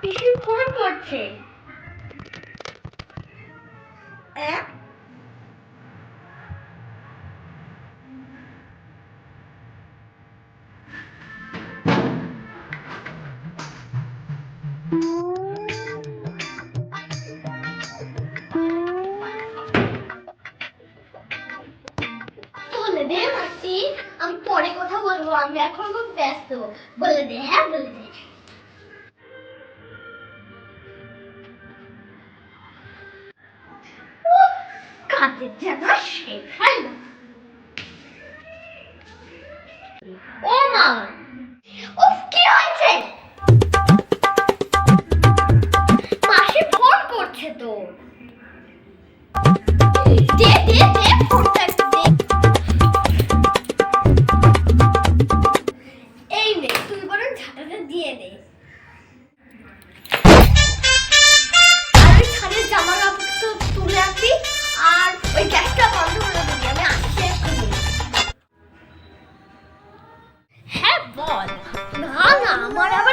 পিসির ফোন করছে। আমি পরে কথা বলব, আমি এখন খুব ব্যস্ত। বলে দে হ্যাঁ বলে দে। কাজের যেন শেষ হয় না ও মা, উফ, কি হয়েছে? মাসি ফোন তো। দে দে এই নে তুই বরং দিয়ে দে। বল। না না আমার আবার